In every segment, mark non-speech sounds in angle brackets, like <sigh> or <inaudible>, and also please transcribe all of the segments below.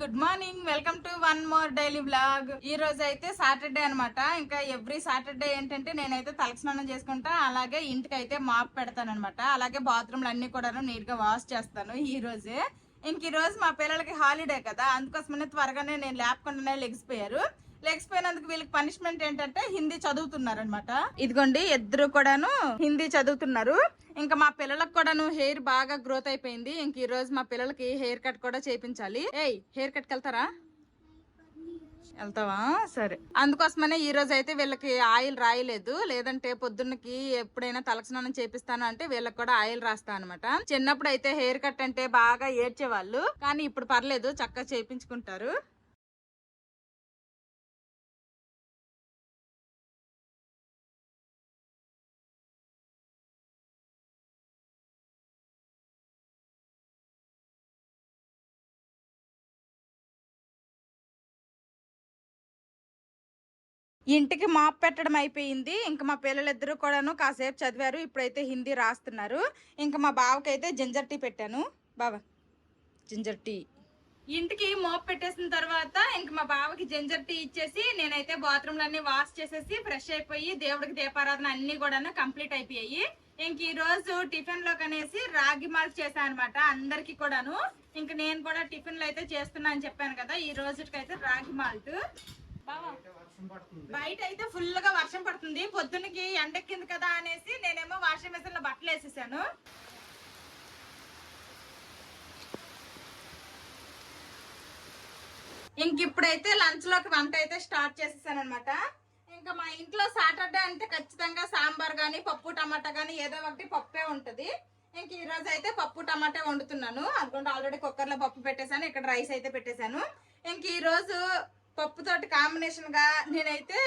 Good morning welcome to one more daily blog ఈ రోజు అయితే సాటర్డే అనమాట ఇంకా ఎవ్రీ సాటర్డే ఏంటంటే నేనైతే తలస్నానం చేసుకుంటా అలాగే ఇంటికి అయితే మాప్ పెడతాను అనమాట అలాగే బాత్రూమ్లు అన్ని కూడా నీట్గా వాష్ చేస్తాను ఈ రోజే. ఇంక ఈ రోజు మా పిల్లలకి హాలిడే కదా అందుకోసమనే త్వరగానే నేను లేపకుండానే లెగిసిపోయారు. లేకపోయినందుకు వీళ్ళకి పనిష్మెంట్ ఏంటంటే హిందీ చదువుతున్నారు అనమాట ఇదిగోండి ఇద్దరు కూడాను హిందీ చదువుతున్నారు. ఇంకా మా పిల్లలకు కూడాను హెయిర్ బాగా గ్రోత్ అయిపోయింది. ఇంక ఈ రోజు మా పిల్లలకి హెయిర్ కట్ కూడా చేయించాలి. ఏయ్ హెయిర్ కట్ వెళ్తారా? వెళ్తావా? సరే. అందుకోసమనే ఈ రోజు అయితే వీళ్ళకి ఆయిల్ రాయలేదు. లేదంటే పొద్దున్నకి ఎప్పుడైనా తలస్నానం చేపిస్తాను అంటే వీళ్ళకి కూడా ఆయిల్ రాస్తా అనమాట చిన్నప్పుడు అయితే హెయిర్ కట్ అంటే బాగా ఏడ్చేవాళ్ళు. కానీ ఇప్పుడు పర్లేదు చక్కగా చేయించుకుంటారు. ఇంటికి మాప్ పెట్టడం అయిపోయింది. ఇంకా మా పిల్లలిద్దరూ కూడాను కాసేపు చదివారు. ఇప్పుడైతే హిందీ రాస్తున్నారు. ఇంకా మా బావకైతే జింజర్ టీ పెట్టాను. బావ జింజర్ టీ. ఇంటికి మోప్ పెట్టేసిన తర్వాత ఇంక మా బావకి జింజర్ టీ ఇచ్చేసి నేనైతే బాత్రూమ్లు వాష్ చేసేసి ఫ్రెష్ అయిపోయి దేవుడికి దీపారాధన అన్ని కూడాను కంప్లీట్ అయిపోయాయి. ఇంక ఈ రోజు టిఫిన్లో కనేసి రాగి మాల్ట్ చేశాను అనమాట అందరికి కూడాను. ఇంక నేను కూడా టిఫిన్లు అయితే చేస్తున్నా అని చెప్పాను కదా ఈ రోజుకైతే రాగి మాల్ట్. బావా. బయట అయితే ఫుల్గా వర్షం పడుతుంది. పొద్దున్నకి ఎండెక్కింది కదా అనేసి నేనేమో వాషింగ్ మెషిన్లో బట్టలు వేసేసాను. ఇంక ఇప్పుడైతే లంచ్లోకి వంట అయితే స్టార్ట్ చేసేసాను అనమాట ఇంకా మా ఇంట్లో సాటర్డే అంటే ఖచ్చితంగా సాంబార్ గానీ పప్పు టమాటా గానీ ఏదో ఒకటి పప్పే ఉంటుంది. ఇంక ఈ రోజు అయితే పప్పు టమాటా వండుతున్నాను. అందుకుంటే ఆల్రెడీ కుక్కర్లో పప్పు పెట్టేశాను. ఇక్కడ రైస్ అయితే పెట్టేశాను. ఇంక ఈ రోజు పప్పుతోటి కాంబినేషన్గా నేనైతే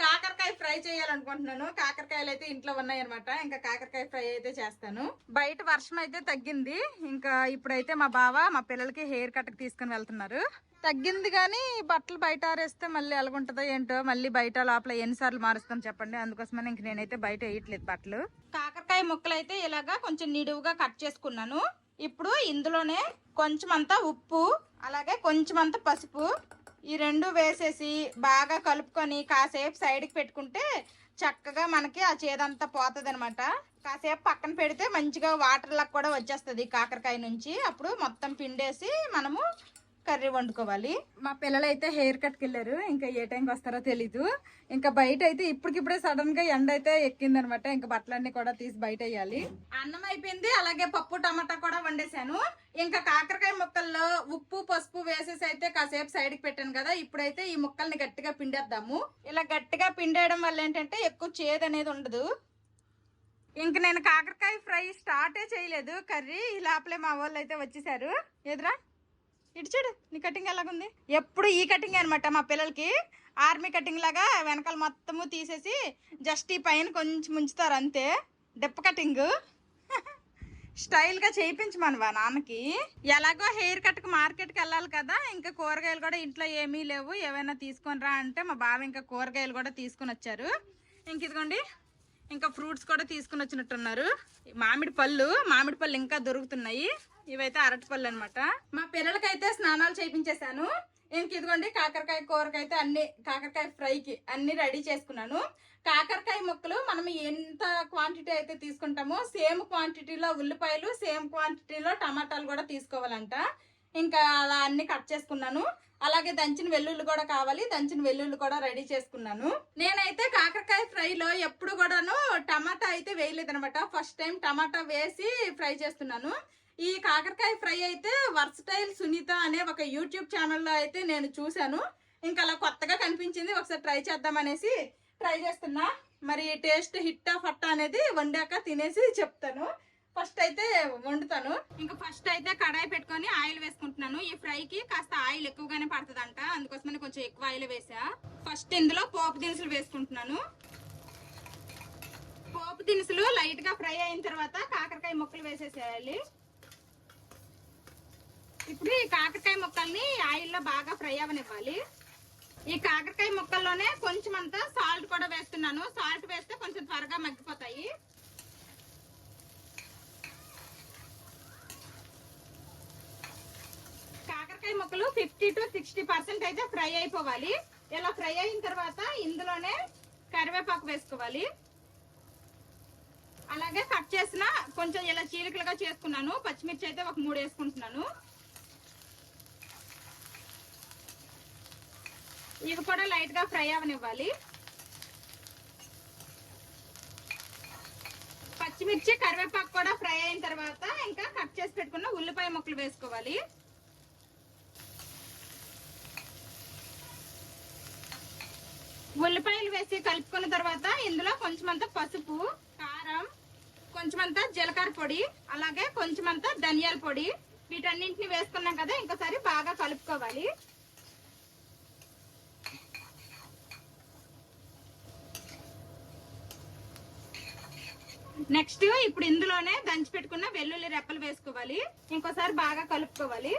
కాకరకాయ ఫ్రై చేయాలనుకుంటున్నాను. కాకరకాయలు అయితే ఇంట్లో ఉన్నాయి అనమాట ఇంకా కాకరకాయ ఫ్రై అయితే చేస్తాను. బయట వర్షం అయితే తగ్గింది. ఇంకా ఇప్పుడైతే మా బావ మా పిల్లలకి హెయిర్ కట్ తీసుకుని వెళ్తున్నారు. తగ్గింది కానీ బట్టలు బయట ఆరేస్తే మళ్ళీ ఎలాగుంటుందో ఏంటో మళ్ళీ బయట లోపల ఎన్నిసార్లు మారుస్తాం చెప్పండి. అందుకోసమని ఇంక నేనైతే బయట వేయట్లేదు బట్టలు. కాకరకాయ ముక్కలు అయితే ఇలాగా కొంచెం నిడువుగా కట్ చేసుకున్నాను. ఇప్పుడు ఇందులోనే కొంచెం అంతా ఉప్పు అలాగే కొంచెం అంతా పసుపు ఈ రెండు వేసేసి బాగా కలుపుకొని కాసేపు సైడ్కి పెట్టుకుంటే చక్కగా మనకి ఆ చేదంతా పోతుంది అనమాట కాసేపు పక్కన పెడితే మంచిగా వాటర్ లాగా కూడా వచ్చేస్తుంది కాకరకాయ నుంచి. అప్పుడు మొత్తం పిండేసి మనము కర్రీ వండుకోవాలి. మా పిల్లలు అయితే హెయిర్ కట్కి వెళ్ళారు ఇంకా ఏ టైంకి వస్తారో తెలీదు. ఇంకా బయట అయితే ఇప్పటికిప్పుడే సడన్గా ఎండ అయితే ఎక్కింది అనమాట ఇంకా బట్టలన్నీ కూడా తీసి బయట వేయాలి అన్నం అయిపోయింది. అలాగే పప్పు టమాటా కూడా వండేసాను ఇంకా కాకరకాయ ముక్కల్లో ఉప్పు పసుపు వేసేసి అయితే కాసేపు సైడ్కి పెట్టాను కదా. ఇప్పుడైతే ఈ ముక్కల్ని గట్టిగా పిండేద్దాము. ఇలా గట్టిగా పిండేయడం వల్ల ఏంటంటే ఎక్కువ చేదు అనేది ఉండదు. ఇంక నేను కాకరకాయ ఫ్రై స్టార్టే చేయలేదు. కర్రీ ఈ లోపలే మా వాళ్ళు అయితే వచ్చేసారు. ఎదురా? ఇటు చూడు నీ కటింగ్ ఎలాగుంది? ఎప్పుడు ఈ కటింగ్ అనమాట మా పిల్లలకి. ఆర్మీ కటింగ్ లాగా వెనకాల మొత్తము తీసేసి జస్ట్ ఈ పైన కొంచెం ఉంచుతారు అంతే. డెప్ప కటింగ్ స్టైల్గా చేయించమనవా నాన్నకి? ఎలాగో హెయిర్ కట్కి మార్కెట్కి వెళ్ళాలి కదా ఇంకా కూరగాయలు కూడా ఇంట్లో ఏమీ లేవు ఏవైనా తీసుకొని రా అంటే మా బావ ఇంకా కూరగాయలు కూడా తీసుకొని వచ్చారు. ఇంక ఇదిగోండి ఇంకా ఫ్రూట్స్ కూడా తీసుకుని వచ్చినట్టున్నారు. మామిడి పళ్ళు మామిడి పళ్ళు ఇంకా దొరుకుతున్నాయి. ఇవైతే అరటిపళ్ళు అనమాట మా పిల్లలకైతే స్నానాలు చేయించేశాను ఇంక ఇదిగోండి కాకరకాయ కూరకైతే అన్ని కాకరకాయ ఫ్రైకి అన్ని రెడీ చేసుకున్నాను. కాకరకాయ ముక్కలు మనం ఎంత క్వాంటిటీ అయితే తీసుకుంటామో సేమ్ క్వాంటిటీలో ఉల్లిపాయలు సేమ్ క్వాంటిటీలో టమాటాలు కూడా తీసుకోవాలంట. ఇంకా అలా అన్ని కట్ చేసుకున్నాను. అలాగే దంచిన వెల్లుల్లి కూడా కావాలి దంచిన వెల్లుల్లి కూడా రెడీ చేసుకున్నాను. నేనైతే కాకరకాయ ఫ్రైలో ఎప్పుడు కూడాను టమాటా అయితే వేయలేదనమాట. ఫస్ట్ టైం టమాటా వేసి ఫ్రై చేస్తున్నాను. ఈ కాకరకాయ ఫ్రై అయితే వర్సటైల్ సునీత అనే ఒక యూట్యూబ్ ఛానల్లో అయితే నేను చూశాను. ఇంకా అలా కొత్తగా కనిపించింది ఒకసారి ట్రై చేద్దామనేసి ట్రై చేస్తున్నా. మరి టేస్ట్ హిట్టా ఫట్టా అనేది వండాక తినేసి చెప్తాను. ఫస్ట్ అయితే వండుతాను. ఇంకా ఫస్ట్ అయితే కడాయి పెట్టుకొని ఆయిల్ వేసుకుంటున్నాను. ఈ ఫ్రైకి కాస్త ఆయిల్ ఎక్కువగానే పడుతుందంట. అందుకోసమని కొంచెం ఎక్కువ ఆయిల్ వేసా. ఫస్ట్ ఇందులో పోపు దినుసులు వేసుకుంటున్నాను. పోపు దినుసులు లైట్గా ఫ్రై అయిన తర్వాత కాకరకాయ ముక్కలు వేసేసేయాలి. ఇప్పుడు ఈ కాకరకాయ ముక్కల్ని ఆయిల్లో బాగా ఫ్రై అవనివ్వాలి. ఈ కాకరకాయ ముక్కల్లోనే కొంచెం అంతా సాల్ట్ కూడా వేస్తున్నాను. సాల్ట్ వేస్తే కొంచెం త్వరగా మగ్గిపోతాయి. కాకరకాయ ముక్కలు ఫిఫ్టీ టు సిక్స్టీ పర్సెంట్ అయితే ఫ్రై అయిపోవాలి. ఇలా ఫ్రై అయిన తర్వాత ఇందులోనే కరివేపాకు వేసుకోవాలి. అలాగే కట్ చేసిన కొంచెం ఇలా చీలికలుగా చేసుకున్నాను. పచ్చిమిర్చి అయితే ఒక మూడు వేసుకుంటున్నాను. ఇవి కూడా లైట్గా ఫ్రై అవనివ్వాలి. పచ్చిమిర్చి కరివేపాకు కూడా ఫ్రై అయిన తర్వాత ఇంకా కట్ చేసి పెట్టుకున్న ఉల్లిపాయ ముక్కలు వేసుకోవాలి. ఉల్లిపాయలు వేసి కలుపుకున్న తర్వాత ఇందులో కొంచెమంత పసుపు కారం కొంచెమంత జీలకర్ర పొడి అలాగే కొంచెమంత ధనియాల పొడి వీటన్నింటిని వేసుకున్నాం కదా ఇంకోసారి బాగా కలుపుకోవాలి. నెక్స్ట్ ఇప్పుడు ఇందులోనే దంచి పెట్టుకున్న వెల్లుల్లి రెప్పలు వేసుకోవాలి. ఇంకోసారి బాగా కలుపుకోవాలి.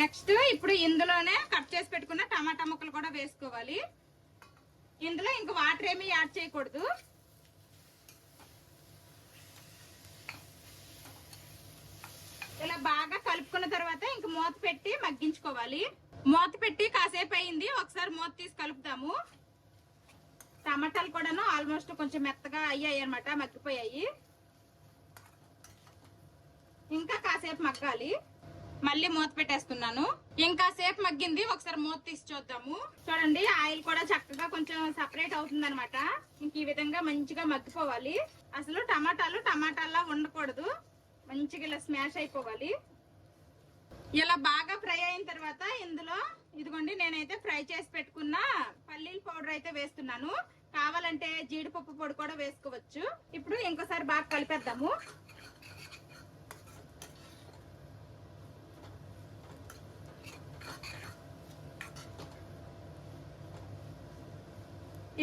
నెక్స్ట్ ఇప్పుడు ఇందులోనే కట్ చేసి పెట్టుకున్న టమాటా ముక్కలు కూడా వేసుకోవాలి. ఇందులో ఇంక వాటర్ ఏమీ యాడ్ చేయకూడదు. ఇలా బాగా కలుపుకున్న తర్వాత ఇంక మూత పెట్టి మగ్గించుకోవాలి. మూత పెట్టి కాసేపు అయింది. ఒకసారి మూత తీసి కలుపుతాము టమాటాలు కూడాను ఆల్మోస్ట్ కొంచెం మెత్తగా అయ్యాయి అనమాట మగ్గిపోయాయి. ఇంకా కాసేపు మగ్గాలి. మళ్ళీ మూత పెట్టేస్తున్నాను. ఇంకా సేపు మగ్గింది. ఒకసారి మూత తీసి చూద్దాము. చూడండి ఆయిల్ కూడా చక్కగా కొంచెం సపరేట్ అవుతుంది అనమాట ఇంక ఈ విధంగా మంచిగా మగ్గిపోవాలి. అసలు టమాటాలు టమాటాల్లా ఉండకూడదు. మంచిగా ఇలా స్మాష్ అయిపోవాలి. ఇలా బాగా ఫ్రై అయిన తర్వాత ఇందులో ఇదిగోండి నేనైతే ఫ్రై చేసి పెట్టుకున్న పల్లీల పౌడర్ అయితే వేస్తున్నాను. కావాలంటే జీడిపప్పు పొడి కూడా వేసుకోవచ్చు. ఇప్పుడు ఇంకోసారి బాగా కలిపేద్దాము.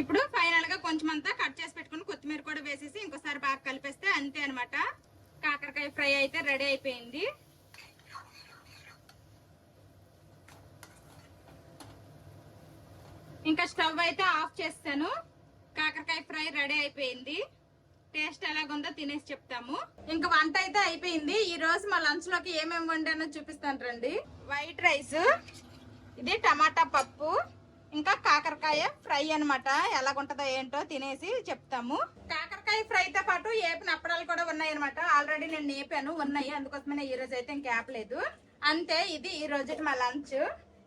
ఇప్పుడు ఫైనల్గా కొంచెం అంతా కట్ చేసి పెట్టుకుని కొత్తిమీర కూడా వేసేసి ఇంకోసారి బాగా కలిపేస్తే అంతే అనమాట కాకరకాయ ఫ్రై అయితే రెడీ అయిపోయింది. ఇంకా స్టవ్ అయితే ఆఫ్ చేస్తాను. కాకరకాయ ఫ్రై రెడీ అయిపోయింది. టేస్ట్ ఎలాగుందో తినేసి చెప్తాము. ఇంకా వంట అయితే అయిపోయింది. ఈ రోజు మా లంచ్లోకి ఏమేమి వండానో చూపిస్తాను రండి. వైట్ రైస్ ఇది టమాటా పప్పు ఇంకా కాకరకాయ ఫ్రై అన్నమాట. ఎలాగుంటదో ఏంటో తినేసి చెప్తాము. కాకరకాయ ఫ్రైతో పాటు ఏపిన అప్పడాలు కూడా ఉన్నాయి అనమాట ఆల్రెడీ నేను నేపాను ఉన్నాయి. అందుకోసమే ఈ రోజు అయితే ఇంకా ఆపలేదు అంతే ఇది ఈ రోజు మా లంచ్.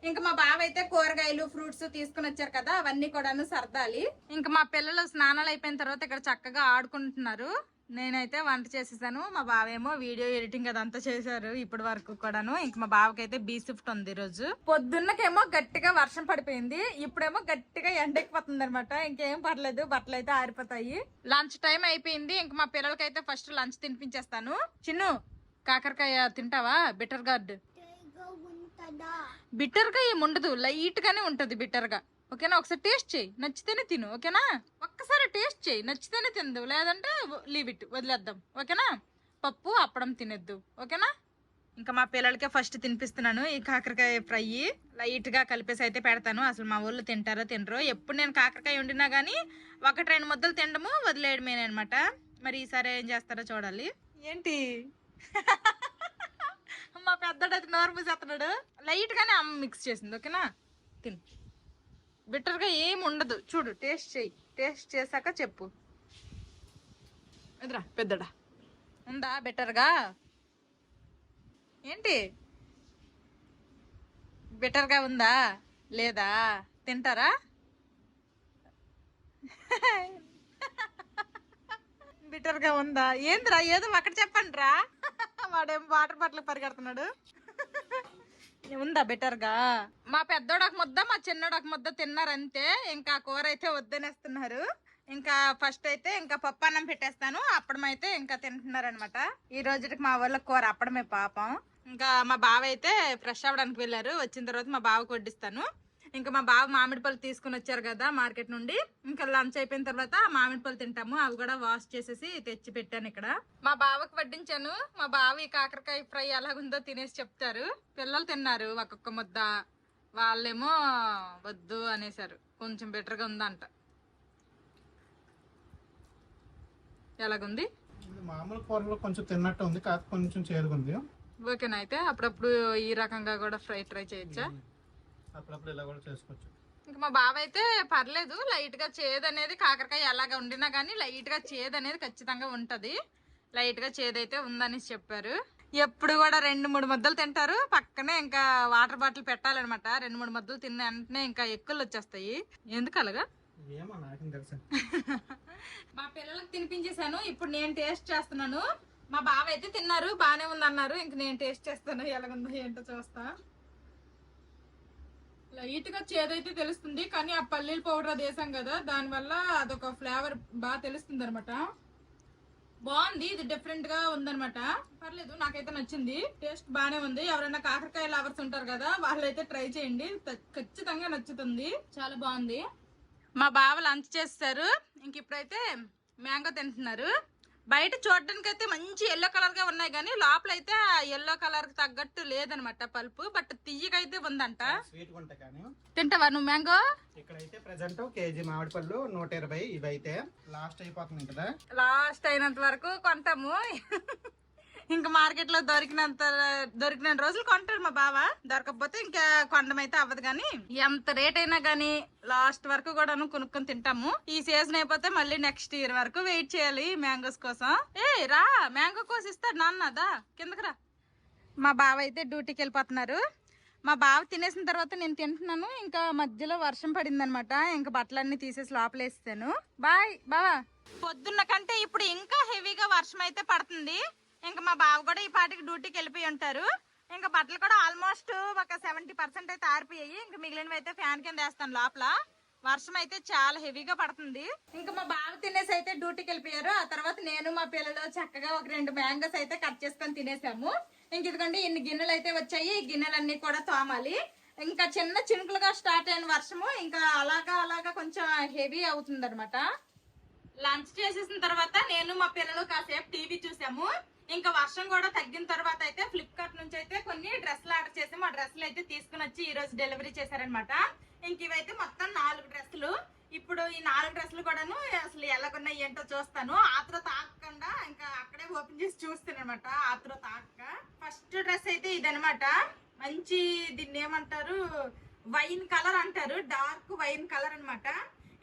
ఇంకా మా బావ అయితే కూరగాయలు ఫ్రూట్స్ తీసుకుని వచ్చారు కదా అవన్నీ కూడాను సర్దాలి. ఇంకా మా పిల్లలు స్నానాలు అయిపోయిన తర్వాత ఇక్కడ చక్కగా ఆడుకుంటున్నారు. నేనైతే వంట చేసేసాను మా బావేమో వీడియో ఎడిటింగ్ అదంతా చేశారు ఇప్పటి వరకు కూడాను. ఇంక మా బావకైతే బీ షిఫ్ట్ ఉంది ఈ రోజు పొద్దున్నకేమో గట్టిగా వర్షం పడిపోయింది ఇప్పుడేమో గట్టిగా ఎండెక్కిపోతుంది అనమాట ఇంకేం పర్లేదు బట్టలు అయితే ఆరిపోతాయి. లంచ్ టైం అయిపోయింది ఇంక మా పిల్లలకైతే ఫస్ట్ లంచ్ తినిపించేస్తాను. చిన్ను కాకరకాయ తింటావా? Bitter gourd. బిటర్గా ఏమి ఉండదు లైట్ గానే ఉంటది బిటర్గా ఓకేనా? ఒకసారి టేస్ట్ చేయి నచ్చితేనే తిను ఓకేనా? ఒక్కసారి టేస్ట్ చేయి నచ్చితేనే తిందు లేదంటే లీవ్ ఇట్ వదిలేద్దాం ఓకేనా? పప్పు అప్పడం తినొద్దు ఓకేనా? ఇంకా మా పిల్లలకే ఫస్ట్ తినిపిస్తున్నాను ఈ కాకరకాయ ఫ్రై. లైట్గా కలిపేసి అయితే పెడతాను అసలు మా ఊళ్ళో తింటారో తినరో ఎప్పుడు నేను కాకరకాయ వండినా గానీ ఒకటి రెండు ముద్దలు తినడము వదిలేయడమే అనమాట మరి ఈసారి ఏం చేస్తారో చూడాలి. ఏంటి? మా పెద్దడు అయితే నోరు మూసేస్తున్నాడు లైట్ గానే అమ్మ మిక్స్ చేసింది ఓకేనా తిను. బిట్టర్గా ఏం ఉండదు. చూడు టేస్ట్ చెయ్యి. టేస్ట్ చేశాక చెప్పు. ఎదురా పెద్దడా. ఉందా బెటర్గా ఏంటి? బెటర్గా ఉందా? లేదా? తింటారా? <laughs> బెటర్గా ఉందా? ఏందిరా ఏదో అక్కడ చెప్పండి రా వాడేం వాటర్ బాటిల్ పరిగెడుతున్నాడు? ఉందా బెటర్గా మా పెద్దోడు ఒక ముద్ద మా చిన్నోడు ఒక ముద్ద తిన్నారంతే. ఇంకా కూర అయితే వద్దనేస్తున్నారు. ఇంకా ఫస్ట్ అయితే ఇంకా పప్పు అన్నం పెట్టేస్తాను. అప్పడం అయితే ఇంకా తింటున్నారనమాట ఈ రోజుకి మా వాళ్ళకి కూర అప్పడమే పాపం. ఇంకా మా బావ అయితే ఫ్రెష్ అవ్వడానికి వెళ్ళారు. వచ్చిన తర్వాత మా బావకు వడ్డిస్తాను. ఇంకా మా బావ మామిడి పళ్ళు తీసుకుని వచ్చారు కదా మార్కెట్ నుండి. ఇంకా లంచ్ అయిపోయిన తర్వాత మామిడి పళ్ళు తింటాము. అవి కూడా వాష్ చేసేసి తెచ్చి పెట్టాను ఇక్కడ. మా బావకు వడ్డించాను. మా బావ ఈ కాకరకాయ ఫ్రై ఎలాగుందో తినేసి చెప్తారు. పిల్లలు తిన్నారు ఒక్కొక్క ముద్ద. వాళ్ళేమో వద్దు అనేసారు కొంచెం బెటర్గా ఉందంట. ఎలాగుంది? మామూలు కూరలో కొంచెం తిన్నట్టు ఉంది. కాకపోతే కొంచెం చేదుగా ఉంది ఓకేనా అయితే? అప్పుడప్పుడు ఈ రకంగా కూడా ఫ్రై ట్రై చేయొచ్చా? అప్పుడప్పుడు ఇలా కూడా చేసుకోవచ్చు. ఇంకా మా బావ అయితే పర్లేదు లైట్గా చేదు అనేది కాకరకాయ ఎలాగ వండినా కానీ లైట్గా చేదు అనేది ఖచ్చితంగా ఉంటది. లైట్గా చేదు అయితే ఉందని చెప్పారు. ఎప్పుడు కూడా రెండు మూడు ముద్దలు తింటారు. పక్కనే ఇంకా వాటర్ బాటిల్ పెట్టాలన్నమాట. రెండు మూడు ముద్దలు తిన్న వెంటనే ఇంకా ఎక్కువలు వచ్చేస్తాయి. ఎందుకు అలాగా? <laughs> మా పిల్లలకు తినిపించేశాను. ఇప్పుడు నేను టేస్ట్ చేస్తున్నాను. మా బావ అయితే తిన్నారు బానే ఉందన్నారు. ఇంక నేను టేస్ట్ చేస్తాను. ఎలాగుందో ఏంటో చూస్తా. లైట్గా చేదైతే తెలుస్తుంది కానీ ఆ పల్లీల పౌడర్ అది వేసాం కదా దానివల్ల అదొక ఫ్లేవర్ బాగా తెలుస్తుంది అనమాట బాగుంది ఇది డిఫరెంట్గా ఉందన్నమాట. పర్లేదు నాకైతే నచ్చింది టేస్ట్ బానే ఉంది. ఎవరైనా కాకరకాయ లవర్స్ ఉంటారు కదా వాళ్ళైతే ట్రై చేయండి ఖచ్చితంగా నచ్చుతుంది చాలా బాగుంది. మా బావ లంచ్ చేస్తారు ఇంక ఇప్పుడైతే మ్యాంగో తింటున్నారు. బయట చూడడానికి అయితే మంచి ఎల్లో కలర్గా ఉన్నాయి కానీ లోపల అయితే ఎల్లో కలర్కి తగ్గట్టు లేదనమాట పల్పు. బట్ తీయకైతే ఉందంట. తింటావా నువ్వు మ్యాంగో? ఇక్కడైతే ప్రెసెంట్ కేజీ మామిడి పళ్ళు నూట ఇరవై ఇవి అయితే లాస్ట్ అయిపోతుంది కదా లాస్ట్ అయినంత వరకు కొంటాము. ఇంకా మార్కెట్లో దొరికినంత దొరికిన రోజులు కొంటారు మా బావ. దొరకకపోతే ఇంకా కొండమైతే అవ్వదు కానీ ఎంత రేట్ అయినా కానీ లాస్ట్ వరకు కూడా కొనుక్కొని తింటాము. ఈ సీజన్ అయిపోతే మళ్ళీ నెక్స్ట్ ఇయర్ వరకు వెయిట్ చేయాలి మ్యాంగోస్ కోసం. ఏ రా మ్యాంగో కోసి ఇస్తాడు నాన్నదా కిందకి రా. మా బావ అయితే డ్యూటీకి వెళ్ళిపోతున్నారు. మా బావ తినేసిన తర్వాత నేను తింటున్నాను. ఇంకా మధ్యలో వర్షం పడింది అనమాట ఇంకా బట్టలన్నీ తీసేసి లోపలేస్తాను. బాయ్ బావా. పొద్దున్న కంటే ఇప్పుడు ఇంకా హెవీగా వర్షం అయితే పడుతుంది. ఇంకా మా బావ కూడా ఈ పాటికి డ్యూటీకి వెళ్ళిపోయి ఉంటారు. ఇంకా బట్టలు కూడా ఆల్మోస్ట్ ఒక సెవెంటీ పర్సెంట్ అయితే ఆరిపోయాయి. ఇంకా మిగిలినవి అయితే ఫ్యాన్ కింద వేస్తాను లోపల. వర్షం అయితే చాలా హెవీగా పడుతుంది. ఇంకా మా బావ తినేసి అయితే డ్యూటీకి వెళ్ళిపోయారు. ఆ తర్వాత నేను మా పిల్లలు చక్కగా ఒక రెండు మ్యాంగోస్ అయితే కట్ చేసుకొని తినేసాము. ఇంక ఇదిగోండి ఇన్ని గిన్నెలు అయితే వచ్చాయి. ఈ గిన్నెలన్నీ కూడా తోమాలి. ఇంకా చిన్న చినుకులుగా స్టార్ట్ అయిన వర్షము ఇంకా అలాగా అలాగా కొంచెం హెవీ అవుతుంది లంచ్ చేసేసిన తర్వాత నేను మా పిల్లలు కాసేపు టీవీ చూసాము. ఇంకా వర్షం కూడా తగ్గిన తర్వాత అయితే ఫ్లిప్కార్ట్ నుంచి అయితే కొన్ని డ్రెస్సులు ఆర్డర్ చేసి మా డ్రెస్సులు అయితే తీసుకుని వచ్చి ఈ రోజు డెలివరీ చేశారనమాట ఇంక ఇవైతే మొత్తం నాలుగు డ్రెస్సులు. ఇప్పుడు ఈ నాలుగు డ్రెస్సులు కూడాను అసలు ఎలాగున్నాయి ఏంటో చూస్తాను. ఆత్ర తాకకుండా ఇంకా అక్కడే ఓపెన్ చేసి చూస్తాను అనమాట ఆత్రుత ఫస్ట్ డ్రెస్ అయితే ఇదనమాట మంచి దీన్ని ఏమంటారు? వైన్ కలర్ అంటారు. డార్క్ వైన్ కలర్ అనమాట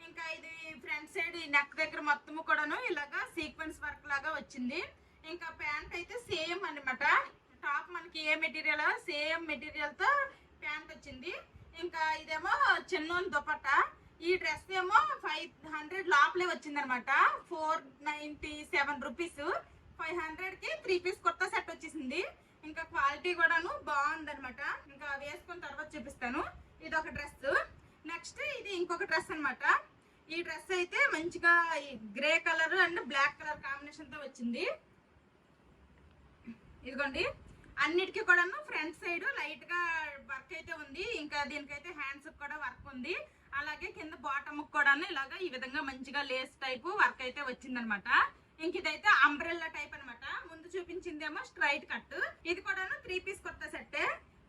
ఇంకా ఇది ఫ్రంట్ సైడ్ ఈ నెక్ దగ్గర మొత్తము కూడాను ఇలాగా సీక్వెన్స్ వర్క్ లాగా వచ్చింది. ఇంకా ప్యాంట్ అయితే సేమ్ అనమాట టాప్ మనకి ఏ మెటీరియల్? సేమ్ మెటీరియల్తో ప్యాంట్ వచ్చింది. ఇంకా ఇదేమో చిన్న దుపట్టా. ఈ డ్రెస్ ఏమో ఫైవ్ హండ్రెడ్ లోపలే వచ్చింది అనమాట four ninety seven rupees. Five హండ్రెడ్కి త్రీ పీస్ కుర్తా సెట్ వచ్చేసింది. ఇంకా క్వాలిటీ కూడాను బాగుందనమాట ఇంకా వేసుకున్న తర్వాత చూపిస్తాను. ఇది ఒక డ్రెస్. నెక్స్ట్ ఇది ఇంకొక డ్రెస్ అనమాట ఈ డ్రెస్ అయితే మంచిగా grey colour and black colour కాంబినేషన్తో వచ్చింది. ఇదిగోండి. అన్నిటికీ కూడాను ఫ్రంట్ సైడ్ లైట్గా వర్క్ అయితే ఉంది. ఇంకా దీనికైతే హ్యాండ్స్ కూడా వర్క్ ఉంది. అలాగే కింద బాటమ్ కూడాను ఇలాగా ఈ విధంగా మంచిగా లేస్ టైప్ వర్క్ అయితే వచ్చిందనమాట. ఇంక ఇదైతే అంబ్రెల్లా టైప్ అన్నమాట ముందు చూపించిందేమో స్ట్రైట్ కట్ ఇది కూడాను త్రీ పీస్ కొత్త సెట్టే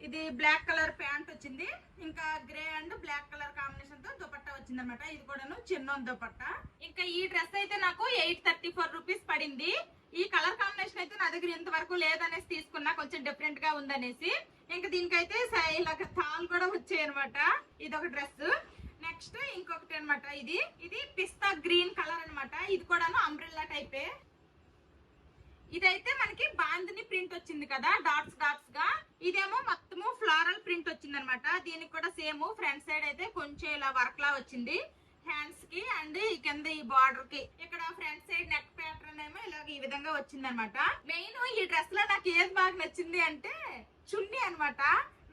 ఇది బ్లాక్ కలర్ ప్యాంట్ వచ్చింది. ఇంకా గ్రే అండ్ బ్లాక్ కలర్ కాంబినేషన్తో దుపట్టా వచ్చింది అనమాట ఇది కూడాను చిన్న దుపట్టా. ఇంకా ఈ డ్రెస్ అయితే నాకు ఎయిట్ థర్టీ ఫోర్ రూపీస్ పడింది. ఈ కలర్ కాంబినేషన్ అయితే నా దగ్గర ఇంతవరకు లేదనేసి తీసుకున్నా కొంచెం డిఫరెంట్గా ఉందనేసి. ఇంకా దీనికైతే సై- ఇలాగ తాళ్ళు కూడా వచ్చాయి అనమాట ఇది ఒక డ్రెస్ నెక్స్ట్ ఇంకొకటి అనమాట ఇది. ఇది పిస్తా గ్రీన్ కలర్ అనమాట ఇది కూడాను అంబ్రెల్లా టైపే ఇదైతే మనకి బాందిని ప్రింట్ వచ్చింది కదా డాట్స్ డాట్స్గా. ఇదేమో మొత్తము ఫ్లారల్ ప్రింట్ వచ్చింది అనమాట దీనికి కూడా సేమ్ ఫ్రంట్ సైడ్ అయితే కొంచెం ఇలా వర్క్ లా వచ్చింది. హ్యాండ్స్కి అండ్ ఈ కింద ఈ బార్డర్కి. ఇక్కడ ఫ్రంట్ సైడ్ నెక్ ప్యాటర్న్ ఏమో ఇలాగ ఈ విధంగా వచ్చింది అనమాట మెయిన్ ఈ డ్రెస్లో నాకు ఏది బాగా నచ్చింది అంటే చున్నీ అనమాట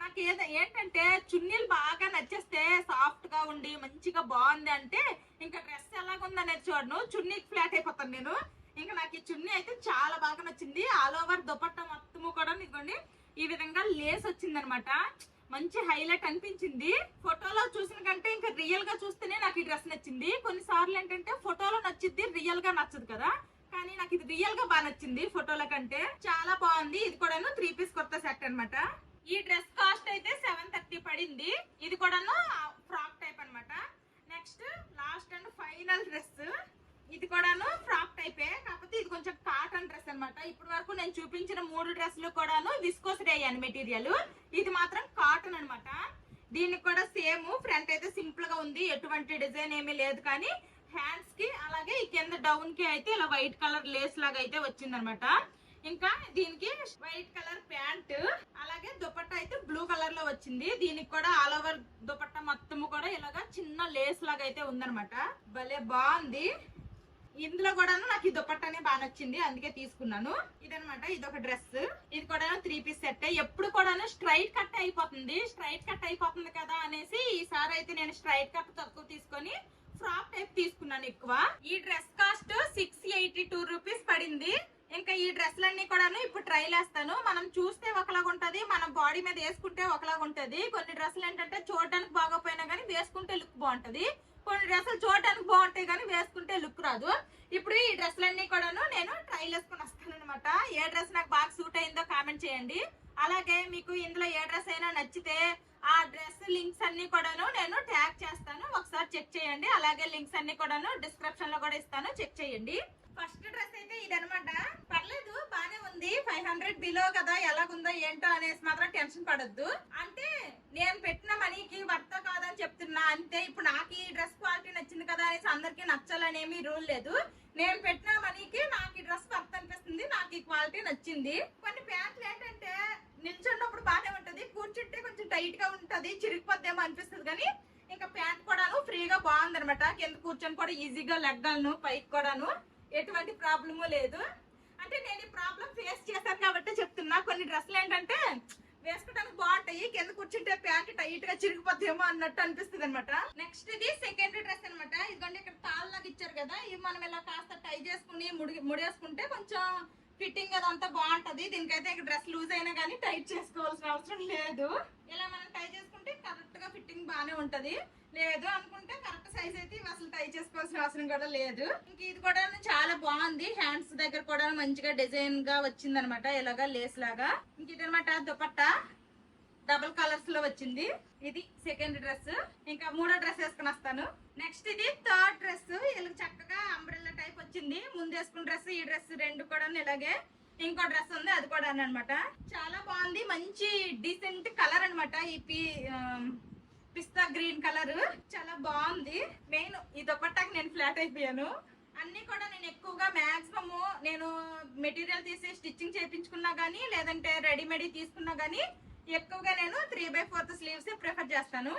నాకు ఏదో ఏంటంటే చున్నీలు బాగా నచ్చేస్తే సాఫ్ట్గా ఉండి మంచిగా బాగుంది అంటే ఇంకా డ్రెస్ ఎలాగుంది అనేది చూడను. చున్నీకి ఫ్లాట్ అయిపోతాను నేను. ఇంకా నాకు ఈ చున్నీ అయితే చాలా బాగా నచ్చింది. ఆల్ ఓవర్ దుపట్టా మొత్తము కూడా ఇదిగోండి. ఈ విధంగా లేస్ వచ్చింది అనమాట మంచి హైలైట్ అనిపించింది. ఫోటోలో చూసిన కంటే ఇంకా రియల్గా చూస్తేనే నాకు ఈ డ్రెస్ నచ్చింది. కొన్నిసార్లు ఏంటంటే ఫోటోలో నచ్చిద్ది రియల్గా నచ్చదు కదా. కానీ నాకు ఇది రియల్గా బాగా నచ్చింది ఫోటోల కంటే. చాలా బాగుంది. ఇది కూడాను త్రీ పీస్ కొత్త సెట్ అనమాట ఈ డ్రెస్ కాస్ట్ అయితే సెవెన్ థర్టీ పడింది. ఇది కూడాను ఫ్రాక్ టైప్ అనమాట next last and final dress ఇది కూడాను ఫ్రాక్ టైపే కాకపోతే ఇది కొంచెం కాటన్ డ్రెస్ ఇప్పటి వరకు నేను చూపించిన మూడు డ్రెస్సులు కూడాను విస్కోస్ అయ్యాను మెటీరియల్. ఇది మాత్రం కాటన్ అన్నమాట. దీనికి కూడా సేమ్ ఫ్రంట్ అయితే సింపుల్గా ఉంది. ఎటువంటి డిజైన్ ఏమీ లేదు కానీ హ్యాండ్స్కి అలాగే ఈ కింద డౌన్కి అయితే ఇలా వైట్ కలర్ లేస్ లాగా అయితే వచ్చిందనమాట ఇంకా దీనికి వైట్ కలర్ ప్యాంట్ అలాగే దుపట్టా అయితే బ్లూ కలర్లో వచ్చింది. దీనికి కూడా ఆల్ ఓవర్ దుపట్టా మొత్తము కూడా ఇలాగా చిన్న లేస్ లాగా అయితే ఉందన్నమాట. భలే బాగుంది. ఇందులో కూడా నాకు ఈ దుపట్టానే బాగా నచ్చింది అందుకే తీసుకున్నాను. ఇదనమాట ఇది ఒక డ్రెస్. ఇది కూడా త్రీ పీస్ సెట్ ఎప్పుడు కూడా స్ట్రైట్ కట్ అయిపోతుంది. స్ట్రైట్ కట్ అయిపోతుంది కదా అనేసి ఈసారి అయితే నేను స్ట్రైట్ కట్ తక్కువ తీసుకొని ఫ్రాక్ టైప్ తీసుకున్నాను ఎక్కువ. ఈ dress cost six eighty two rupees పడింది. ఇంకా ఈ డ్రెస్లన్నీ కూడాను ఇప్పుడు ట్రైల్ వేస్తాను. మనం చూస్తే ఒకలాగా ఉంటది మనం బాడీ మీద వేసుకుంటే ఒకలాగా ఉంటది. కొన్ని డ్రెస్సులు ఏంటంటే చూడడానికి బాగోపోయినా కానీ వేసుకుంటే లుక్ బాగుంటది. కొన్ని డ్రెస్సులు చూడటానికి బాగుంటాయి కానీ వేసుకుంటే లుక్ రాదు. ఇప్పుడు ఈ డ్రెస్సులన్నీ కూడాను నేను ట్రైల్ వేసుకుని వస్తాను అనమాట ఏ డ్రెస్ నాకు బాగా సూట్ అయిందో కామెంట్ చేయండి. అలాగే మీకు ఇందులో ఏ డ్రెస్ అయినా నచ్చితే ఆ డ్రెస్ లింక్స్ అన్ని కూడాను నేను ట్యాగ్ చేస్తాను. ఒకసారి చెక్ చేయండి. అలాగే లింక్స్ అన్ని కూడాను డిస్క్రిప్షన్లో కూడా ఇస్తాను. చెక్ చేయండి. ఫస్ట్ డ్రెస్ అయితే ఇదనమాట పర్లేదు బానే ఉంది. ఫైవ్ హండ్రెడ్ బిలో కదా ఎలాగుందో ఏంటో అనేసి మాత్రం టెన్షన్ పడొద్దు. అంటే నేను పెట్టిన మనీకి వర్త కాదని చెప్తున్నా. అంతే ఇప్పుడు నాకు ఈ డ్రెస్ క్వాలిటీ నచ్చింది కదా అనేసి అందరికి నచ్చాలనేమి రూల్ లేదు. నేను పెట్టిన మనీకి నాకు ఈ డ్రెస్ వర్త్ అనిపిస్తుంది నాకు ఈ క్వాలిటీ నచ్చింది. కొన్ని ప్యాంట్లు ఏంటంటే నిల్చున్నప్పుడు బాగానే ఉంటది కూర్చుంటే కొంచెం టైట్గా ఉంటది చిరిగిపోద్దేమో అనిపిస్తుంది కానీ ఇంకా ప్యాంట్ కూడాను ఫ్రీగా బాగుంది అనమాట కింద కూర్చొని కూడా ఈజీగా లెగ్గలను పైకి కూడాను. ఎటువంటి ప్రాబ్లము లేదు. అంటే నేను ఈ ప్రాబ్లం ఫేస్ చేశాను కాబట్టి చెప్తున్నా. కొన్ని డ్రెస్సులు ఏంటంటే వేసుకోవడానికి బాగుంటాయి. కింద కూర్చుంటే ప్యాంట్ టైట్గా చిరిగిపోతేమో అన్నట్టు అనిపిస్తుంది అనమాట నెక్స్ట్ ఇది సెకండ్ డ్రెస్ అనమాట ఇదిగోండి ఇక్కడ తాళ్ళు ఇచ్చారు కదా. ఇవి మనం ఇలా కాస్త టై చేసుకుని ముడి ముడేసుకుంటే కొంచెం ఫిట్టింగ్ అదంతా బాగుంటది. దీనికైతే ఇక్కడ డ్రెస్ లూజ్ అయినా కానీ టైట్ చేసుకోవాల్సిన అవసరం లేదు. ఇలా మనం టై చేసుకుంటే కరెక్ట్గా ఫిట్టింగ్ బాగానే ఉంటది. లేదు అనుకుంటే కరెక్ట్ సైజ్ అయితే ఇవి అసలు టై చేసుకోవాల్సిన అవసరం కూడా లేదు. ఇంక ఇది కూడా చాలా బాగుంది. హ్యాండ్స్ దగ్గర కూడా మంచిగా డిజైన్గా వచ్చింది అనమాట ఇలాగా లేస్ లాగా. ఇంక ఇది అనమాట దుపట్టా. డబుల్ కలర్స్లో వచ్చింది. ఇది సెకండ్ డ్రెస్ ఇంకా మూడో డ్రెస్ వేసుకుని వస్తాను. నెక్స్ట్ ఇది థర్డ్ డ్రెస్ ఇలా చక్కగా అంబ్రెల్లా టైప్ వచ్చింది. ముందు వేసుకున్న డ్రెస్ ఈ డ్రెస్ రెండు కూడా ఇలాగే ఇంకో డ్రెస్ ఉంది. అది కూడా అనమాట చాలా బాగుంది. మంచి డీసెంట్ కలర్ అనమాట ఈ పీ పిస్తా గ్రీన్ కలర్. చాలా బాగుంది. మెయిన్ ఈ దుపట్టాకి నేను ఫ్లాట్ అయిపోయాను. అన్ని కూడా నేను ఎక్కువగా మ్యాక్సిమము నేను మెటీరియల్ తీసి స్టిచ్చింగ్ చేయించుకున్నా గానీ లేదంటే రెడీమేడ్ తీసుకున్నా గానీ ఎక్కువగా నేను three by fourth sleeves prefer చేస్తాను.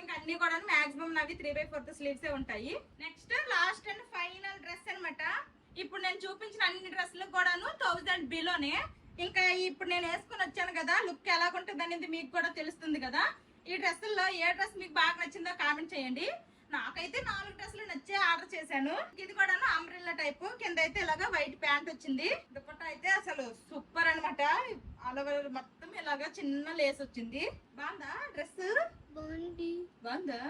ఇంకా అన్ని కూడా మాక్సిమం నావి త్రీ బై ఫోర్త్ స్లీవ్సే ఉంటాయి. Next last and final dress అనమాట ఇప్పుడు నేను చూపించిన అన్ని డ్రెస్సులు కూడాను థౌజండ్ బిలోనే ఇంకా ఇప్పుడు నేను వేసుకుని వచ్చాను కదా లుక్ ఎలాగుంటుంది అనేది మీకు కూడా తెలుస్తుంది కదా. ఈ డ్రెస్సుల్లో ఏ డ్రెస్ మీకు బాగా నచ్చిందో కామెంట్ చేయండి. నాకైతే నాలుగు డ్రెస్సులు నచ్చే ఆర్డర్ చేశాను. ఇది కూడా అంబ్రిల్లా టైప్. కింద అయితే ఇలాగా వైట్ ప్యాంట్ వచ్చింది. దుపట్టా అయితే అసలు సూపర్ అన్నమాట. ఆల్ ఓవర్ మొత్తం ఇలాగా చిన్న లేస్ వచ్చింది. బాగుందా డ్రెస్? బాగుంది. బాగుందా?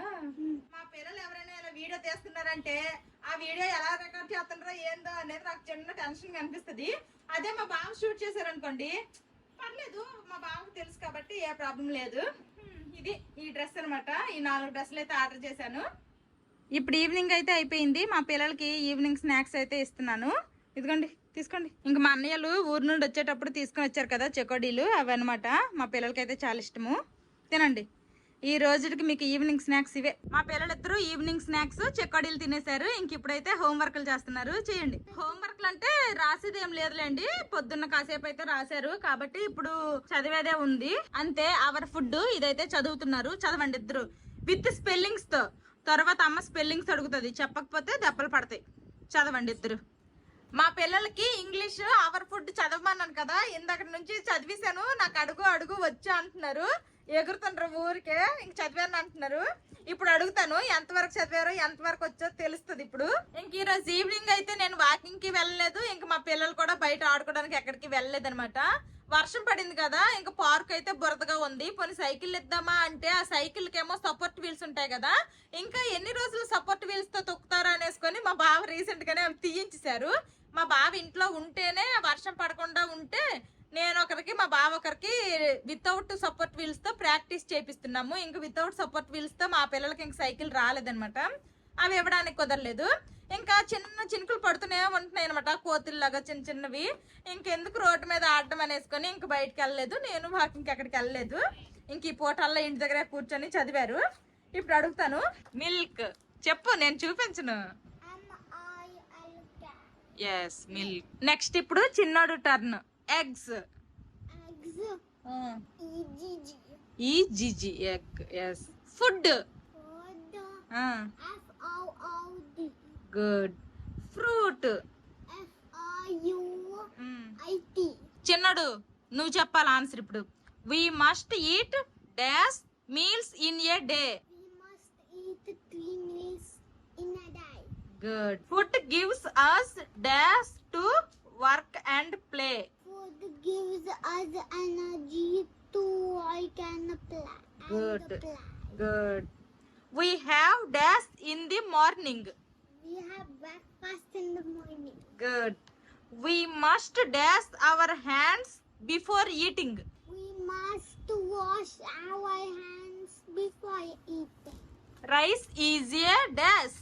మా పిల్లలు ఎవరైనా ఇలా వీడియో తీస్తున్నారంటే ఆ వీడియో ఎలా రికార్డ్ చేస్తున్నారో ఏందో అనేది నాకు చిన్న టెన్షన్ కనిపిస్తుంది. అదే మా బావ షూట్ చేశారనుకోండి. పర్లేదు మా బావకు తెలుసు కాబట్టి ఏ ప్రాబ్లం లేదు. ఇది ఈ డ్రెస్ అనమాట ఈ నాలుగు డ్రెస్సులు అయితే ఆర్డర్ చేశాను. ఇప్పుడు ఈవినింగ్ అయితే అయిపోయింది. మా పిల్లలకి ఈవినింగ్ స్నాక్స్ అయితే ఇస్తున్నాను. ఇదిగోండి తీసుకోండి. ఇంక మా అన్నయ్యలు ఊరు నుండి వచ్చేటప్పుడు తీసుకొని వచ్చారు కదా చెకోడీలు. అవి అనమాట మా పిల్లలకి అయితే చాలా ఇష్టము. తినండి. ఈ రోజుకి మీకు ఈవినింగ్ స్నాక్స్ ఇవే. మా పిల్లలిద్దరూ ఈవినింగ్ స్నాక్స్ చెక్కడీలు తినేశారు. ఇంక ఇప్పుడైతే హోంవర్క్లు చేస్తున్నారు. చేయండి. హోంవర్క్లు అంటే రాసేది ఏం లేదులేండి. పొద్దున్న కాసేపు అయితే రాశారు. కాబట్టి ఇప్పుడు చదివేదే ఉంది. అంతే అవర్ ఫుడ్ ఇదైతే చదువుతున్నారు. చదవండి ఇద్దరు. విత్ స్పెల్లింగ్స్తో. తర్వాత అమ్మ స్పెల్లింగ్స్ అడుగుతుంది. చెప్పకపోతే దెబ్బలు పడతాయి. చదవండి ఇద్దరు. మా పిల్లలకి ఇంగ్లీష్ అవర్ ఫుడ్ చదవమన్నాను కదా. ఇందక నుంచి చదివేశాను. నాకు అడుగు అడుగు వచ్చు అంటున్నారు. ఎగురుతుండ్రు ఊరికే. ఇంక చదివాను అంటున్నారు. ఇప్పుడు అడుగుతాను ఎంతవరకు చదివారో ఎంతవరకు వచ్చో తెలుస్తుంది ఇప్పుడు. ఇంక ఈ రోజు ఈవినింగ్ అయితే నేను వాకింగ్కి వెళ్ళలేదు. ఇంక మా పిల్లలు కూడా బయట ఆడుకోవడానికి ఎక్కడికి వెళ్ళలేదు అనమాట వర్షం పడింది కదా ఇంకా పార్క్ అయితే బురదగా ఉంది. పోనీ సైకిల్ ఇద్దామా అంటే ఆ సైకిల్ కేమో సపోర్ట్ వీల్స్ ఉంటాయి కదా. ఇంకా ఎన్ని రోజులు సపోర్ట్ వీల్స్తో తొక్కుతారా అనేసుకొని మా బావ రీసెంట్ గానే అవి తీయించేశారు. మా బావ ఇంట్లో ఉంటేనే వర్షం పడకుండా ఉంటే నేను ఒకరికి మా బావ ఒకరికి వితౌట్ సపోర్ట్ వీల్స్తో ప్రాక్టీస్ చేపిస్తున్నాము. ఇంకా వితౌట్ సపోర్ట్ వీల్స్తో మా పిల్లలకి ఇంక సైకిల్ రాలేదన్నమాట. అవి ఇవ్వడానికి కుదరలేదు. ఇంకా చిన్న చినుకులు పడుతూనే ఉంటున్నాయి అనమాట కోతుల్లాగా చిన్న చిన్నవి. ఇంకెందుకు రోడ్డు మీద ఆడడం అనేసుకొని ఇంక బయటికి వెళ్ళలేదు. నేను వాకింగ్కి ఎక్కడికి వెళ్ళలేదు. ఇంక ఈ పూటల్లో ఇంటి దగ్గర కూర్చొని చదివారు. ఇప్పుడు అడుగుతాను. మిల్క్. చెప్పు నేను చూపించను. ఎస్ మిల్క్ నెక్స్ట్ ఇప్పుడు చిన్నోడు turn eggs. E GG egg S food. Good. Fruit. చిన్నడు నువ్వు చెప్పాలి ఆన్సర్ ఇప్పుడు. We must eat dash meals in a day good food gives us dash to work and play God gives us energy to I can apply. Good. Good. We have dash in the morning. We have breakfast in the morning. Good. We must dash our hands before eating. We must wash our hands before eating. Rice is a dash.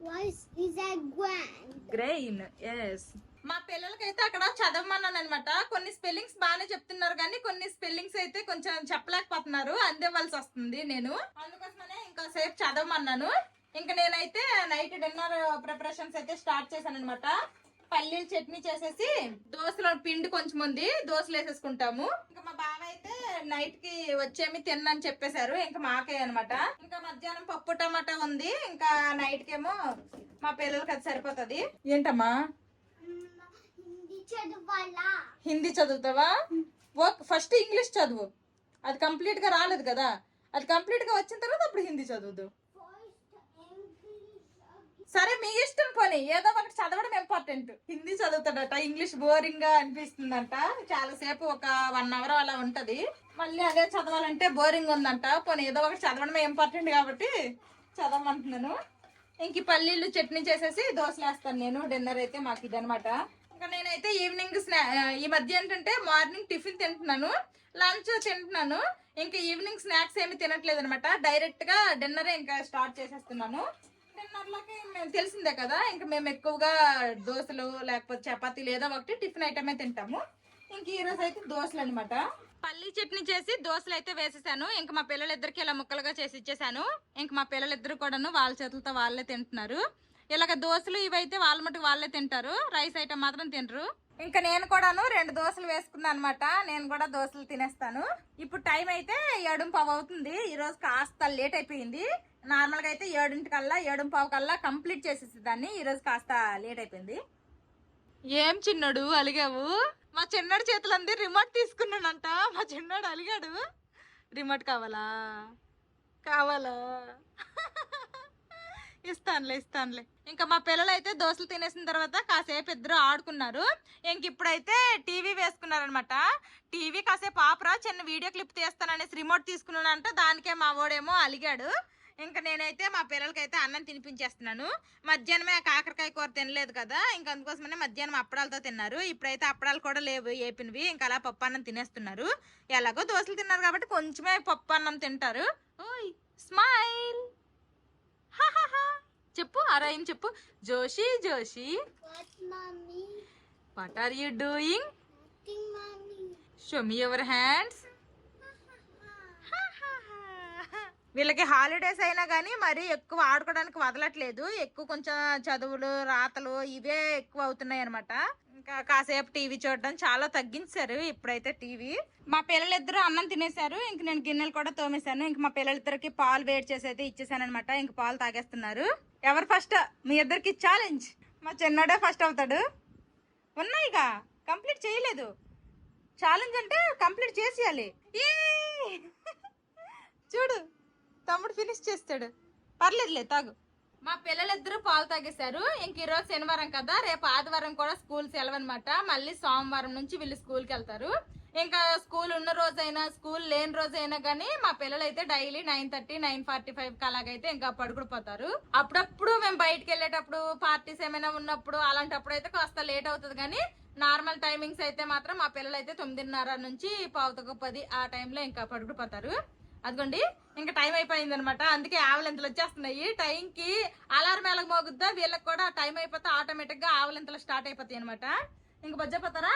Rice is a grain. Grain, yes. మా పిల్లలకైతే అక్కడ చదవమన్నాను అనమాట కొన్ని spellings బాగానే చెప్తున్నారు కానీ కొన్ని spellings అయితే కొంచెం చెప్పలేకపోతున్నారు. అందివ్వాల్సి వస్తుంది నేను. అందుకోసమనే ఇంకా సేపు చదవమన్నాను. ఇంకా నేనైతే నైట్ డిన్నర్ ప్రిపరేషన్స్ అయితే స్టార్ట్ చేశాను అనమాట పల్లీల చట్నీ చేసేసి దోశలో పిండి కొంచెం ఉంది దోశలు వేసేసుకుంటాము. ఇంకా మా బావ అయితే నైట్కి వచ్చేమి తిన్నని చెప్పేశారు. ఇంకా మాకే అనమాట ఇంకా మధ్యాహ్నం పప్పు టమాటా ఉంది. ఇంకా నైట్ కేమో మా పిల్లలకి అది సరిపోతుంది. ఏంటమ్మా? హిందీ చదువుతావా? ఓకే ఫస్ట్ ఇంగ్లీష్ చదువు. అది కంప్లీట్గా రాలేదు కదా. అది కంప్లీట్గా వచ్చిన తర్వాత అప్పుడు హిందీ చదువుదు. సరే మీ ఇష్టం పోనీ. ఏదో ఒకటి చదవడం ఇంపార్టెంట్ హిందీ చదువుతాడట. ఇంగ్లీష్ బోరింగ్గా అనిపిస్తుందంట. చాలాసేపు ఒక వన్ అవర్ అలా ఉంటది. మళ్ళీ అదే చదవాలంటే బోరింగ్ ఉందంట. పోనీ ఏదో ఒకటి చదవడమే ఇంపార్టెంట్ కాబట్టి చదవమంటున్నాను. ఇంక పల్లీలు చట్నీ చేసేసి దోశలు వేస్తాను నేను. డిన్నర్ అయితే మాకు ఇదనమాట ఇంకా నేనైతే ఈవినింగ్ స్నా ఈ మధ్య ఏంటంటే మార్నింగ్ టిఫిన్ తింటున్నాను. లంచ్ తింటున్నాను. ఇంకా ఈవినింగ్ స్నాక్స్ ఏమి తినట్లేదు అనమాట డైరెక్ట్గా డిన్నర్ ఇంకా స్టార్ట్ చేసేస్తున్నాను. డిన్నర్లోకి మేము తెలిసిందే కదా ఇంకా మేము ఎక్కువగా దోశలు లేకపోతే చపాతీలు ఏదో ఒకటి టిఫిన్ ఐటమే తింటాము. ఇంక ఈరోజు అయితే దోశలు అనమాట పల్లీ చట్నీ చేసి దోశలు అయితే వేసేసాను. ఇంక మా పిల్లలిద్దరికి ఇలా ముక్కలుగా చేసి ఇచ్చేసాను. ఇంక మా పిల్లలిద్దరు కూడాను వాళ్ళ చేతులతో వాళ్ళే తింటున్నారు. ఇలాగ దోశలు ఇవైతే వాళ్ళ మటుకు వాళ్ళే తింటారు. రైస్ ఐటమ్ మాత్రం తినరు. ఇంకా నేను కూడాను రెండు దోశలు వేసుకున్నాను అనమాట నేను కూడా దోశలు తినేస్తాను. ఇప్పుడు టైం అయితే ఏడు పావు అవుతుంది. ఈ రోజు కాస్త లేట్ అయిపోయింది. నార్మల్గా అయితే ఏడింటికల్లా ఏడు పావు కల్లా కంప్లీట్ చేసేసి దాన్ని ఈ రోజు కాస్త లేట్ అయిపోయింది. ఏం చిన్నడు అలిగావు? మా చిన్నడు చేతులంది రిమోట్ తీసుకున్నానంట. మా చిన్నడు అలిగాడు. రిమోట్ కావాలా? కావాలా? <laughs> ఇస్తానులే ఇస్తానులే. ఇంకా మా పిల్లలు అయితే దోశలు తినేసిన తర్వాత కాసేపు ఇద్దరు ఆడుకున్నారు. ఇంక ఇప్పుడైతే టీవీ వేసుకున్నారనమాట. టీవీ కాసేపు ఆపరా చిన్న వీడియో క్లిప్ తీస్తాననేసి రిమోట్ తీసుకున్నానంట. దానికే మా వాడేమో అలిగాడు. ఇంకా నేనైతే మా పిల్లలకైతే అన్నం తినిపించేస్తున్నాను. మధ్యాహ్నమే కాకరకాయ కూర తినలేదు కదా ఇంకా అందుకోసమనే మధ్యాహ్నం అప్పడాలతో తిన్నారు. ఇప్పుడైతే అప్పడాలు కూడా లేవు ఏపినవి ఇంకా అలా పప్పు అన్నం తినేస్తున్నారు. ఎలాగో దోశలు తిన్నారు కాబట్టి కొంచెమే పప్పు అన్నం తింటారు. ఓయ్ స్మైల్! చెప్పు ఆ రైమ్ చెప్పు. Joshi Joshi? What are you doing. Show me your hands వీళ్ళకి హాలిడేస్ అయినా కానీ మరి ఎక్కువ ఆడుకోవడానికి వదలట్లేదు. ఎక్కువ కొంచెం చదువులు రాతలు ఇవే ఎక్కువ అవుతున్నాయి అనమాట ఇంకా కాసేపు టీవీ చూడడం చాలా తగ్గించారు ఇప్పుడైతే టీవీ. మా పిల్లలిద్దరూ అన్నం తినేశారు ఇంక నేను గిన్నెలు కూడా తోమేశాను. ఇంక మా పిల్లలిద్దరికి పాలు వేడి చేసి అయితే ఇచ్చేసాను అనమాట ఇంక పాలు తాగేస్తున్నారు. ఎవరు ఫస్ట్ మీ ఇద్దరికి ఛాలెంజ్ మా చిన్నోడే ఫస్ట్ అవుతాడు. ఉన్నాయిగా కంప్లీట్ చేయలేదు. ఛాలెంజ్ అంటే కంప్లీట్ చేసేయాలి. <laughs> చూడు తమ్ముడు ఫినిష్ చేస్తాడు. పర్లేదులే తాగు. మా పిల్లలిద్దరూ పాలు తాగేశారు. ఇంక ఈరోజు శనివారం కదా రేపు ఆదివారం కూడా స్కూల్ సెలవు అనమాట మళ్ళీ సోమవారం నుంచి వీళ్ళు స్కూల్కి వెళ్తారు. ఇంకా స్కూల్ ఉన్న రోజైనా స్కూల్ లేని రోజైనా కానీ మా పిల్లలు అయితే daily nine thirty nine forty five అలాగైతే ఇంకా పడుకుడిపోతారు అప్పుడప్పుడు మేము బయటకు వెళ్ళేటప్పుడు పార్టీస్ ఏమైనా ఉన్నప్పుడు అలాంటప్పుడు అయితే కాస్త లేట్ అవుతుంది కానీ నార్మల్ టైమింగ్స్ అయితే మాత్రం మా పిల్లలు అయితే తొమ్మిదిన్నర నుంచి పావుతకు పది ఆ టైంలో ఇంకా పడుకుడిపోతారు అదిగోండి ఇంకా టైం అయిపోయింది అనమాట అందుకే ఆవలింతలు వచ్చేస్తున్నాయి. టైంకి అలారం ఎలాగ మోగుద్దా? వీళ్ళకి కూడా టైం అయిపోతే ఆటోమేటిక్గా ఆవలింతలు స్టార్ట్ అయిపోతాయి అనమాట. ఇంకా బజ్జపోతారా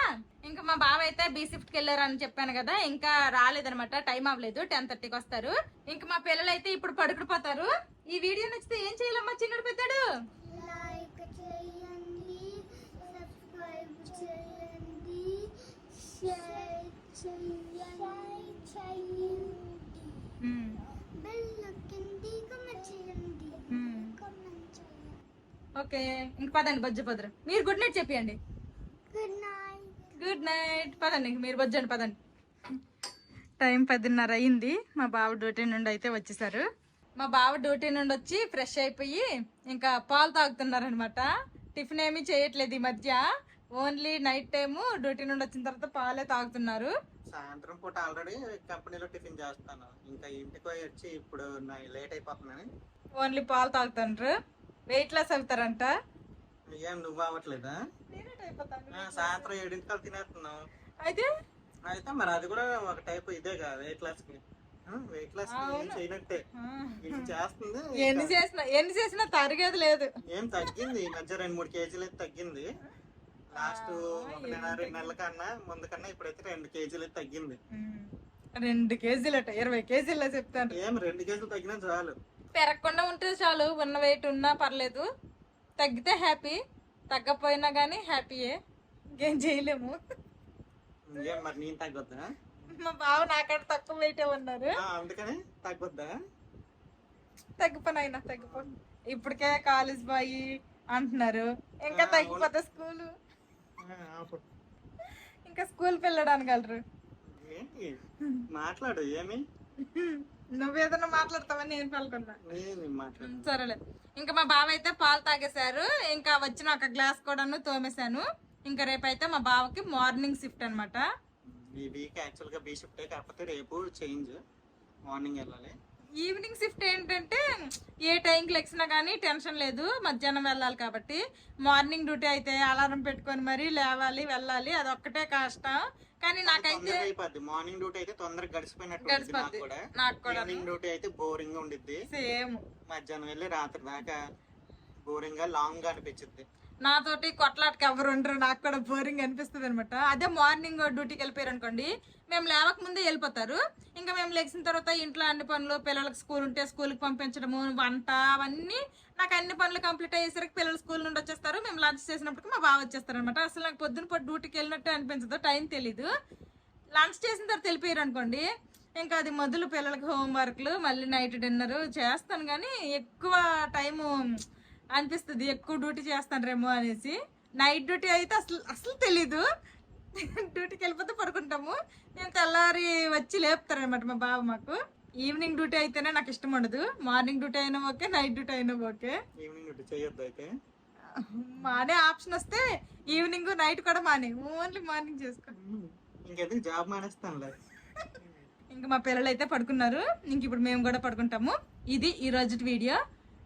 ఇంకా మా బావ అయితే బీ షిఫ్ట్కి వెళ్ళారని చెప్పాను కదా ఇంకా రాలేదనమాట. టైం అవ్వలేదు. టెన్ థర్టీకి వస్తారు. ఇంకా మా పిల్లలు అయితే ఇప్పుడు పడుకుడిపోతారు ఈ వీడియో నచ్చితే ఏం చేయాలమ్మా చిన్నడు పెద్దాడు? చేయండి ఓకే ఇంక పదండి బజ్జ పదరు. మీరు గుడ్ నైట్ చెప్పండి గుడ్ నైట్ గుడ్ నైట్ పదండి మీరు బజ్జండి పదండి. టైం పదిన్నర అయింది. మా బావ డ్యూటీ నుండి అయితే వచ్చేసారు. మా బావ డ్యూటీ నుండి వచ్చి ఫ్రెష్ అయిపోయి ఇంకా పాలు తాగుతున్నారనమాట టిఫిన్ ఏమీ చేయట్లేదు ఈ మధ్య. ఓన్లీ నైట్ టైము డ్యూటీ నుండి వచ్చిన తర్వాత పాలే తాగుతున్నారు. సాయంత్రం పూట ఆల్రెడీ కంపెనీలో టిఫిన్ చేస్తాను. ఇంకా ఇంటికి పోయి వచ్చి ఇప్పుడు లేట్ అయిపోతుందని. ఓన్లీ పాలు తాగుతుండ్రు. వెయిట్ లాస్ అవుతారంట ఏం నువ్వు అవ్వట్లేదా ఆ, సాయంత్రం ఏడింటికల్ తినేస్తున్నావు. అయితే? అయితే మరి అది కూడా ఒక టైప్ ఇదే కదా వెయిట్ లాస్కి. వెయిట్ లాస్ చేయనట్టే. చేస్తుంది <laughs> ఎన్ని చేసినా ఎన్ని చేసినా తరిగేది లేదు. ఏం తగ్గింది? ఈ మధ్య రెండు మూడు కేజీలు అయితే తగ్గింది. లాస్ట్ ఒక నెల రెండు నెలల కన్నా ముందు కన్నా ఇప్పుడైతే రెండు కేజీలు అయితే తగ్గింది. రెండు కేజీలట ఇరవై కేజీల చెప్తాను ఏం రెండు కేజీలు తగ్గినా చాలు. పెరగకుండా ఉంటే చాలు ఉన్న వెయిట్ ఉన్నా పర్లేదు. తగ్గితే హ్యాపీ తగ్గపోయినా కానీ హ్యాపీయే ఇంకేం చేయలేము. మరి నేను తగ్గొద్దా? మా బావ నాకంటే తక్కువ వెయిటే ఉన్నారు. అందుకని తగ్గొద్దా? తగ్గిపోయిన అయినా తగ్గిపో ఇప్పటికే కాలేజ్ బాయ్ అంటున్నారు. ఇంకా తగ్గిపోతే స్కూల్. ఇంకా స్కూల్ వెళ్ళడానికి వెళ్ళరు. మాట్లాడు ఏమి? నువ్వేదన్నా మాట్లాడతావని నేను పలుకున్నా నేను మాట్లాడు ఉమ్, సరేలే. ఇంకా మా బావ అయితే పాలు తాగేశారు. ఇంకా వచ్చిన ఒక గ్లాస్ కూడాను తోమేశాను. ఇంకా రేపైతే మా బావకి మార్నింగ్ షిఫ్ట్ అన్నమాట. ఈ వీక్ యాక్చువల్గా బీ షిఫ్ట్ కాకపోతే రేపు చేంజ్. మార్నింగ్ వెళ్ళాలి. ఈవినింగ్ షిఫ్ట్ ఏంటంటే ఏ టైంకి లెక్సినా కానీ టెన్షన్ లేదు. మధ్యాహ్నం వెళ్ళాలి కాబట్టి మార్నింగ్ డ్యూటీ అయితే అలారం పెట్టుకొని మరీ లేవాలి వెళ్ళాలి. అది ఒక్కటే కష్టం. కానీ నాకైతే అయిపోద్ది. మార్నింగ్ డ్యూటీ అయితే తొందరగా గడిచిపోయినట్టు నాకు గడిచిపోద్ది. కూడా. నాకు కూడా ఈవినింగ్ డ్యూటీ అయితే బోరింగ్ ఉండిద్ది. సేమ్ మధ్యాహ్నం వెళ్ళి రాత్రి దాకా బోరింగ్గా లాంగ్గా అనిపించింది నాతోటి కొట్లాటకి ఎవరు ఉండరు. నాకు కూడా బోరింగ్ అనిపిస్తుంది అనమాట అదే మార్నింగ్ డ్యూటీకి వెళ్ళిపోయారు అనుకోండి మేము లేవక ముందే వెళ్ళిపోతారు. ఇంకా మేము లెగిసిన తర్వాత ఇంట్లో అన్ని పనులు పిల్లలకు స్కూల్ ఉంటే స్కూల్కి పంపించడము వంట అవన్నీ నాకు అన్ని పనులు కంప్లీట్ అయ్యేసరికి పిల్లలు స్కూల్ నుండి వచ్చేస్తారు. మేము లంచ్ చేసినప్పటికి మా బావ వచ్చేస్తారు అనమాట అసలు నాకు పొద్దున పొద్దు డ్యూటీకి వెళ్ళినట్టు అనిపించదు. టైం తెలీదు. లంచ్ చేసిన తర్వాత వెళ్ళిపోయారు అనుకోండి ఇంకా అది మొదలు పిల్లలకి హోంవర్క్లు మళ్ళీ నైట్ డిన్నర్ చేస్తాను. కానీ ఎక్కువ టైము అనిపిస్తుంది ఎక్కువ డ్యూటీ చేస్తాను అనేసి. నైట్ డ్యూటీ అయితే అసలు అసలు తెలీదు. డ్యూటీకి వెళ్ళిపోతే పడుకుంటాము. నేను తెల్లారి వచ్చి లేపుతారనమాట మా బావ మాకు. ఈవినింగ్ డ్యూటీ అయితేనే నాకు ఇష్టం ఉండదు. మార్నింగ్ డ్యూటీ అయినా ఓకే నైట్ డ్యూటీ అయినా ఓకే. ఈవినింగ్ డ్యూటీ చేయొద్దు అయితే? మానే ఆప్షన్ వస్తే ఈవినింగ్ నైట్ కూడా మానే. ఓన్లీ మార్నింగ్ చేసుకో. జాబ్ మానేస్తానులే. ఇంకా మా పిల్లలు అయితే పడుకున్నారు. ఇంక ఇప్పుడు మేము కూడా పడుకుంటాము. ఇది ఈ రోజు వీడియో.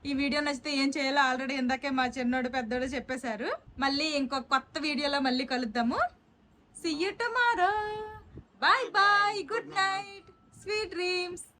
ఈ వీడియో నచ్చితే ఏం చేయాలో ఆల్రెడీ ఇందాకే మా చిన్నోడు పెద్దోడు చెప్పేశారు. మళ్ళీ ఇంకో కొత్త వీడియోలో మళ్ళీ కలుద్దాము. See tomorrow bye bye good night sweet dreams.